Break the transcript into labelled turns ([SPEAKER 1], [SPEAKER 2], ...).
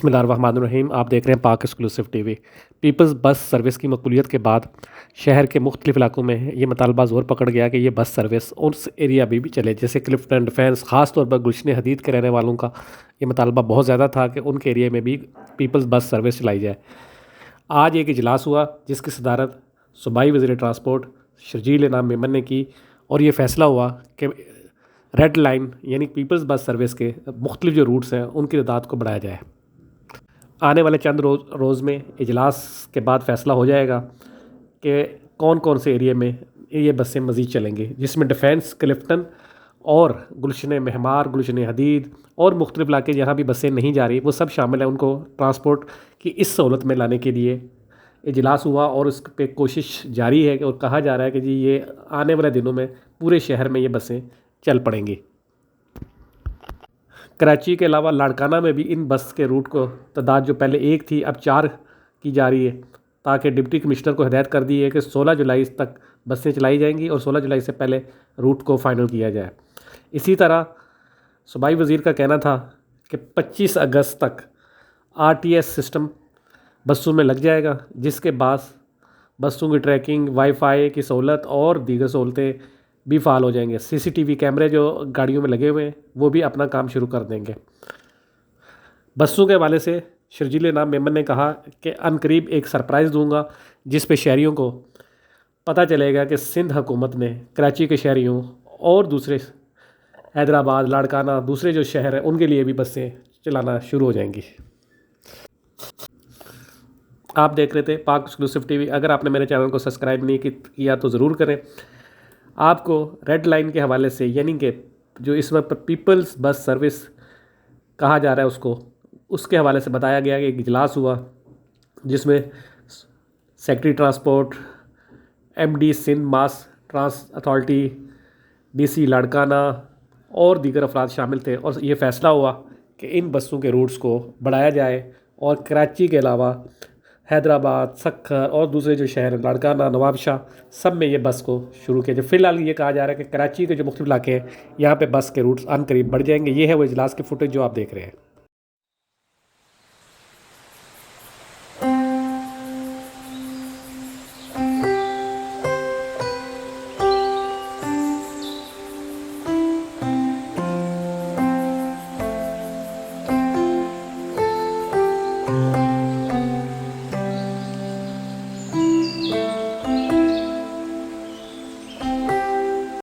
[SPEAKER 1] बसमीम आप देख रहे हैं Pak exclusive TV. People's bus service की मकबूलियत के बाद शहर के मुख्तलिफ़ इलाकों में ये मतालबा ज़ोर पकड़ गया कि ये बस सर्विस उस एरिया भी, भी चले जैसे क्लिफ्टन डिफेंस ख़ास तौर पर गुलशन हदीद के रहने वालों का ये मतालबा बहुत ज़्यादा था कि उनके एरिए में भी पीपल्स बस सर्विस चलाई जाए। आज एक इजलास हुआ जिसकी सदारत सूबाई वजी ट्रांसपोर्ट शर्जील नाम मेमन ने की और ये फ़ैसला हुआ कि रेड लाइन यानी पीपल्स बस सर्विस के मुख्तलिफ़ जो रूट्स हैं उनकी तादाद को बढ़ाया जाए। आने वाले चंद रोज़ रोज़ में इजलास के बाद फ़ैसला हो जाएगा कि कौन कौन से एरिए में ये बसें मज़ीद चलेंगी, जिसमें डिफेंस, क्लिफ्टन और गुलशन महमार, गुलशन हदीद और मुख्तलिफ़ इलाके जहाँ भी बसें नहीं जा रही, वो सब शामिल हैं उनको ट्रांसपोर्ट की इस सहूलत में लाने के लिए इजलास हुआ और उस पर कोशिश जारी है और कहा जा रहा है कि जी ये आने वाले दिनों में पूरे शहर में ये बसें चल पड़ेंगी। कराची के अलावा लाड़काना में भी इन बस के रूट को तादाद जो पहले एक थी, अब चार की जा रही है, ताकि डिप्टी कमिश्नर को हदायत कर दी है कि 16 जुलाई तक बसें चलाई जाएँगी और 16 जुलाई से पहले रूट को फ़ाइनल किया जाए। इसी तरह सूबाई वज़ीर का कहना था कि 25 अगस्त तक आरटीएस सिस्टम बसों में लग जाएगा, जिसके बाद बसों की ट्रैकिंग वाईफाई की सहूलत और दीगर सहूलतें भी फाल हो जाएँगे। सीसीटीवी कैमरे जो गाड़ियों में लगे हुए हैं, वो भी अपना काम शुरू कर देंगे। बसों के हवाले से शर्जील नाम मेमन ने कहा कि अनकरीब एक सरप्राइज़ दूँगा, जिस पे शहरीों को पता चलेगा कि सिंध हुकूमत ने कराची के शहरीों और दूसरे हैदराबाद, लाड़काना, दूसरे जो शहर हैं, उनके लिए भी बसें चलाना शुरू हो जाएँगी। आप देख रहे थे पाक एक्सक्लूसिव टीवी। अगर आपने मेरे चैनल को सब्सक्राइब नहीं किया तो ज़रूर करें। आपको रेड लाइन के हवाले से, यानी कि जो इस वक्त पीपल्स बस सर्विस कहा जा रहा है उसको, उसके हवाले से बताया गया कि एक इजलास हुआ, जिसमें secretary transport MD Sindh mass trans authority DC Larkana और दीगर अफराद शामिल थे। और ये फ़ैसला हुआ कि इन बसों के रूट्स को बढ़ाया जाए और कराची के अलावा हैदराबाद सक्खर और दूसरे जो शहर हैं लाड़काना नवाबशाह, सब में ये बस को शुरू किया। जाए फ़िलहाल ये कहा जा रहा है कि कराची के जो मुख्तु इलाके हैं, यहाँ पर बस के रूट्स अन करीब बढ़ जाएँगे। ये है वो इजलास के फुटेज जो आप देख रहे हैं।